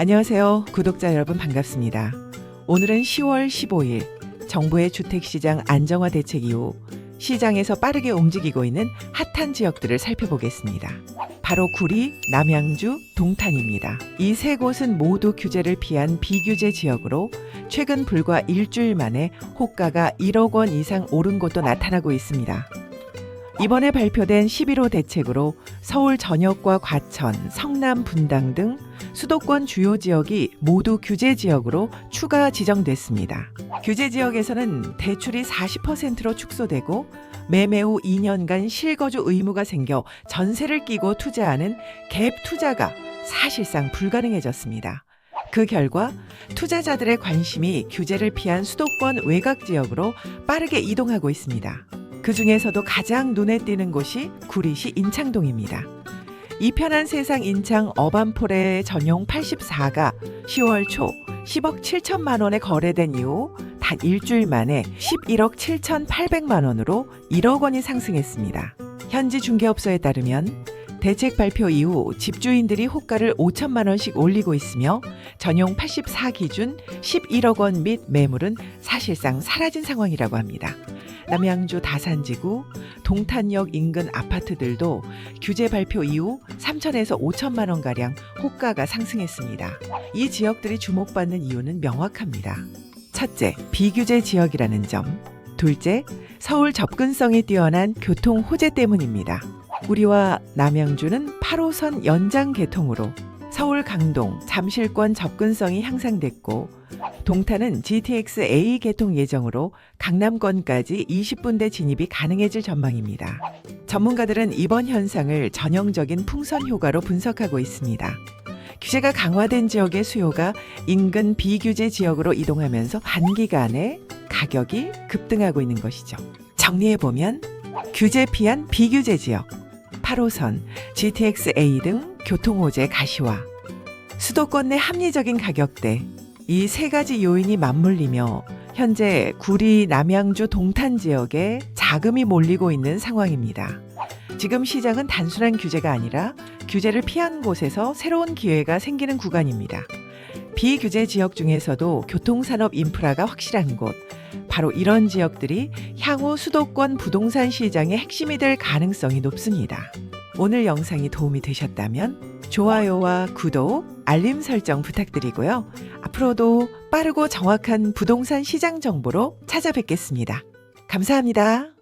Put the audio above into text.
안녕하세요. 구독자 여러분 반갑습니다. 오늘은 10월 15일 정부의 주택시장 안정화 대책 이후 시장에서 빠르게 움직이고 있는 핫한 지역들을 살펴보겠습니다. 바로 구리, 남양주, 동탄입니다. 이 세 곳은 모두 규제를 피한 비규제 지역으로 최근 불과 일주일 만에 호가가 1억 원 이상 오른 곳도 나타나고 있습니다. 이번에 발표된 11호 대책으로 서울 전역과 과천, 성남, 분당 등 수도권 주요 지역이 모두 규제 지역으로 추가 지정됐습니다. 규제 지역에서는 대출이 40%로 축소되고 매매 후 2년간 실거주 의무가 생겨 전세를 끼고 투자하는 갭 투자가 사실상 불가능해졌습니다. 그 결과 투자자들의 관심이 규제를 피한 수도권 외곽 지역으로 빠르게 이동하고 있습니다. 그 중에서도 가장 눈에 띄는 곳이 구리시 인창동입니다. 이 편한 세상 인창 어반폴의 전용 84가 10월 초 10억 7천만 원에 거래된 이후 단 일주일 만에 11억 7천8백만 원으로 1억 원이 상승했습니다. 현지 중개업소에 따르면 대책 발표 이후 집주인들이 호가를 5천만 원씩 올리고 있으며 전용 84 기준 11억 원 및 매물은 사실상 사라진 상황이라고 합니다. 남양주 다산지구, 동탄역 인근 아파트들도 규제 발표 이후 3천에서 5천만 원 가량 호가가 상승했습니다. 이 지역들이 주목받는 이유는 명확합니다. 첫째, 비규제 지역이라는 점. 둘째, 서울 접근성이 뛰어난 교통 호재 때문입니다. 우리와 남양주는 8호선 연장 개통으로 서울 강동, 잠실권 접근성이 향상됐고 동탄은 GTX A 개통 예정으로 강남권까지 20분대 진입이 가능해질 전망입니다. 전문가들은 이번 현상을 전형적인 풍선 효과로 분석하고 있습니다. 규제가 강화된 지역의 수요가 인근 비규제 지역으로 이동하면서 단기간에 가격이 급등하고 있는 것이죠. 정리해보면 규제 피한 비규제 지역, 8호선, GTX A 등 교통호재 가시화, 수도권 내 합리적인 가격대, 이 세 가지 요인이 맞물리며 현재 구리, 남양주, 동탄 지역에 자금이 몰리고 있는 상황입니다. 지금 시장은 단순한 규제가 아니라 규제를 피한 곳에서 새로운 기회가 생기는 구간입니다. 비규제 지역 중에서도 교통산업 인프라가 확실한 곳, 바로 이런 지역들이 향후 수도권 부동산 시장의 핵심이 될 가능성이 높습니다. 오늘 영상이 도움이 되셨다면 좋아요와 구독, 알림 설정 부탁드리고요. 앞으로도 빠르고 정확한 부동산 시장 정보로 찾아뵙겠습니다. 감사합니다.